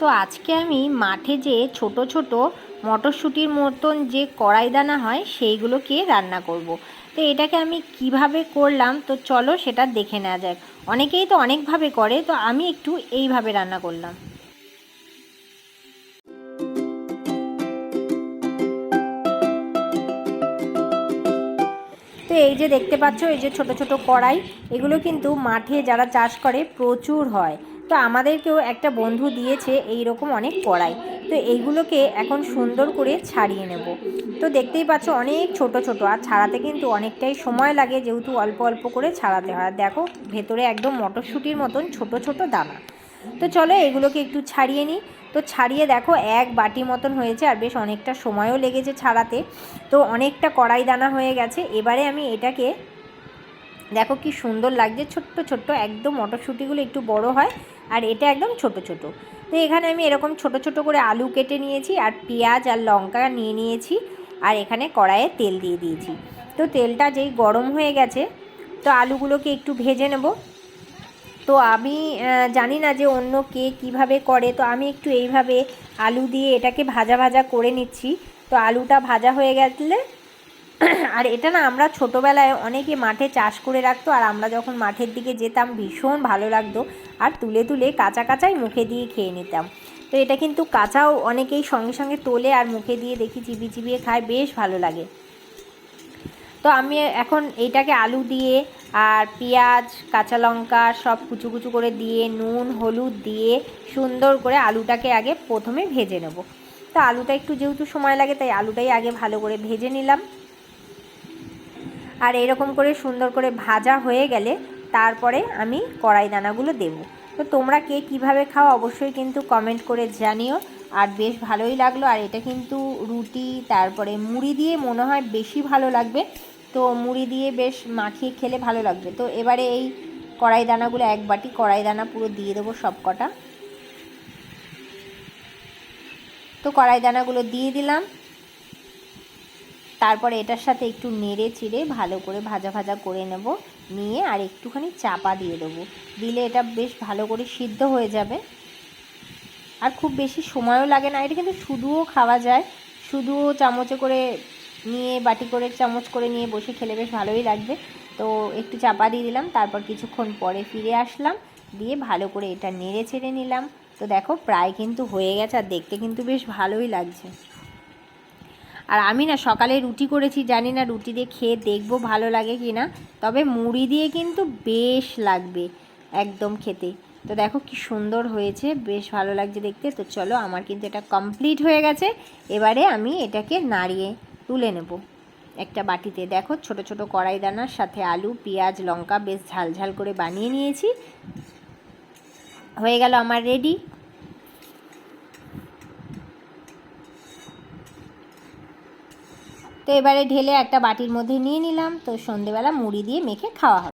তো আজকে আমি মাঠে যে ছোট ছোট মটরশুঁটির মতন যে কড়াই দানা হয় সেইগুলোকে রান্না করব। তো এটাকে আমি কীভাবে করলাম, তো চলো সেটা দেখে নেওয়া যাক। অনেকেই তো অনেকভাবে করে, তো আমি একটু এইভাবে রান্না করলাম। তো এই যে দেখতে পাচ্ছ, এই যে ছোট ছোট কড়াই, এগুলো কিন্তু মাঠে যারা চাষ করে প্রচুর হয়। তো আমাদেরকেও একটা বন্ধু দিয়েছে এই রকম অনেক কড়াই। তো এইগুলোকে এখন সুন্দর করে ছাড়িয়ে নেব। তো দেখতেই পাচ্ছ অনেক ছোট ছোট আর ছাড়াতে কিন্তু অনেকটাই সময় লাগে যেহেতু অল্প অল্প করে ছাড়াতে হয়। আর দেখো, ভেতরে একদম মটরশুঁটির মতন ছোট ছোট দানা। তো চলো এগুলোকে একটু ছাড়িয়ে নিই। তো ছাড়িয়ে দেখো এক বাটি মতন হয়েছে আর বেশ অনেকটা সময়ও লেগেছে ছাড়াতে। তো অনেকটা কড়াই দানা হয়ে গেছে। এবারে আমি এটাকে দেখো কি সুন্দর লাগছে, ছোট্ট ছোট্ট, একদম মটরশুঁটিগুলো একটু বড় হয় আর এটা একদম ছোট ছোট। তো এখানে আমি এরকম ছোট ছোট করে আলু কেটে নিয়েছি আর পেঁয়াজ আর লঙ্কা নিয়ে নিয়েছি আর এখানে কড়াইয়ে তেল দিয়ে দিয়েছি। তো তেলটা যেই গরম হয়ে গেছে, তো আলুগুলোকে একটু ভেজে নেব। তো আমি জানি না যে অন্য কে কীভাবে করে, তো আমি একটু এইভাবে আলু দিয়ে এটাকে ভাজা ভাজা করে নিচ্ছি। তো আলুটা ভাজা হয়ে গেলে আর এটা না আমরা ছোটোবেলায় অনেকে মাঠে চাষ করে রাখতো, আর আমরা যখন মাঠের দিকে যেতাম ভীষণ ভালো লাগতো, আর তুলে তুলে কাঁচা কাঁচাই মুখে দিয়ে খেয়ে নিতাম। তো এটা কিন্তু কাঁচাও অনেকেই সঙ্গে সঙ্গে তোলে আর মুখে দিয়ে দেখি চিবিয়ে চিবিয়ে খায়, বেশ ভালো লাগে। তো আমি এখন এইটাকে আলু দিয়ে আর পেঁয়াজ, কাঁচা লঙ্কা সব কুচু কুচু করে দিয়ে, নুন, হলুদ দিয়ে সুন্দর করে আলুটাকে আগে প্রথমে ভেজে নেব। তো আলুটা একটু যেহেতু সময় লাগে, তাই আলুটাই আগে ভালো করে ভেজে নিলাম। আর এরকম করে সুন্দর করে ভাজা হয়ে গেলে তারপরে আমি কড়াই দানাগুলো দেবো। তো তোমরা কে কীভাবে খাও অবশ্যই কিন্তু কমেন্ট করে জানিও। আর বেশ ভালোই লাগল। আর এটা কিন্তু রুটি, তারপরে মুড়ি দিয়ে মনে হয় বেশি ভালো লাগবে। তো মুড়ি দিয়ে বেশ মাখিয়ে খেলে ভালো লাগবে। তো এবারে এই কড়াই দানাগুলো এক বাটি কড়াই দানা পুরো দিয়ে দেবো সব কটা তো কড়াই দানাগুলো দিয়ে দিলাম। তারপরে এটার সাথে একটু নেড়ে চিড়ে ভালো করে ভাজা ভাজা করে নেব, নিয়ে আর একটুখানি চাপা দিয়ে দেবো। দিলে এটা বেশ ভালো করে সিদ্ধ হয়ে যাবে। আর খুব বেশি সময়ও লাগে না, এটা কিন্তু শুধুও খাওয়া যায়। শুধুও চামচে করে নিয়ে, বাটি করে চামচ করে নিয়ে বসে খেলে বেশ ভালোই লাগবে। তো একটু চাপা দিয়ে দিলাম, তারপর কিছুক্ষণ পরে ফিরে আসলাম, দিয়ে ভালো করে এটা নেড়ে ছেড়ে নিলাম। তো দেখো, প্রায় কিন্তু হয়ে গেছে, আর দেখতে কিন্তু বেশ ভালোই লাগছে। আর আমি না সকালে রুটি করেছি, জানি না রুটি দিয়ে খেয়ে দেখব ভালো লাগে কি না। তবে মুড়ি দিয়ে কিন্তু বেশ লাগবে একদম খেতে। তো দেখো কি সুন্দর হয়েছে, বেশ ভালো লাগছে দেখতে। তো চলো আমার কিন্তু এটা কমপ্লিট হয়ে গেছে। এবারে আমি এটাকে নাড়িয়ে তুলে নেব একটা বাটিতে। দেখো ছোট ছোট কড়াই দানার সাথে আলু, পেঁয়াজ, লঙ্কা, বেশ ঝাল ঝাল করে বানিয়ে নিয়েছি। হয়ে গেল আমার রেডি তো এবারে ঢেলে একটা বাটির মধ্যে নিয়ে নিলাম। তো সন্ধেবেলা মুড়ি দিয়ে মেখে খাওয়া হবে।